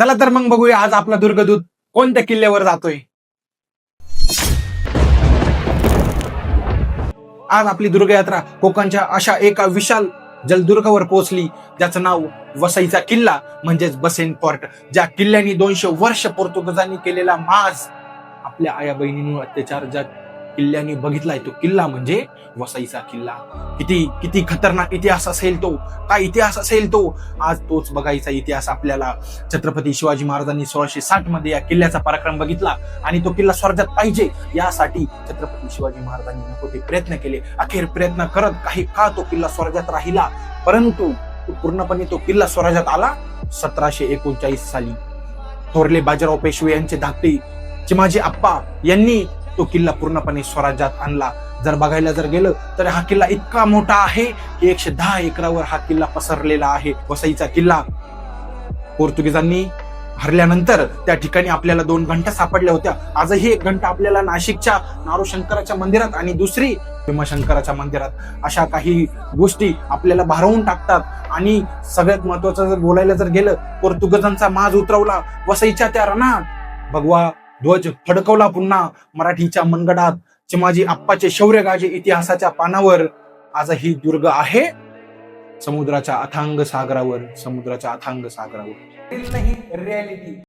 चला तर मग बघूया आज आपला दुर्गदूत कोणत्या किल्ल्यावर जातोय. आज आपली दुर्गयात्रा कोकणच्या अशा एका विशाल जलदुर्गावर पोहोचली ज्याचं नाव वसईचा किल्ला म्हणजेच बसेन फोर्ट ज्या किल्ल्याने दोनशे वर्ष पोर्तुगजांनी केलेला माज आपल्या आया बहिणींवर अत्याचार ज्या किल्ल्याने बघितलाय तो किल्ला म्हणजे वसईचा किल्ला. किती किती खतरनाक इतिहास असेल तो. काय इतिहास असेल तो? आज तोच बघायचा इतिहास आपल्याला. छत्रपती शिवाजी महाराजांनी सोळाशे साठमध्ये या किल्ल्याचा पराक्रम बघितला आणि तो किल्ला स्वर्गात पाहिजे यासाठी छत्रपती शिवाजी महाराजांनी नको ते प्रयत्न केले. अखेर प्रयत्न करत काही का तो किल्ला स्वर्गात राहिला? परंतु पूर्णपणे तो किल्ला स्वराज्यात आला सतराशे एकोणचाळीस साली. थोरले बाजीराव पेशवे यांचे धाकटे चिमाजी आप्पा यांनी तो किल्ला पूर्णपणे स्वराज्यात आणला. जर बघायला जर गेलं तर हा किल्ला इतका मोठा आहे की एकशे दहा एकरावर हा किल्ला पसरलेला आहे. वसईचा किल्ला. पोर्तुगीजांनी हरल्यानंतर त्या ठिकाणी आपल्याला दोन घंटा सापडल्या होत्या. आजही एक घंटा आपल्याला नाशिकच्या नारोशंकराच्या मंदिरात आणि दुसरी भीमाशंकराच्या मंदिरात अशा काही गोष्टी आपल्याला भारावून टाकतात. आणि सगळ्यात महत्वाचं जर बोलायला जर गेलं पोर्तुगजांचा माज उतरवला. वसईच्या त्या रणात. भगवा ध्वज फडकवला पुन्हा मराठीच्या मनगडात चिमाजी आप्पाचे शौर्य गाजे इतिहासाच्या पानावर. आजही दुर्ग आहे समुद्राच्या अथांग सागरावर समुद्राच्या अथांग सागरावर. रियालिटी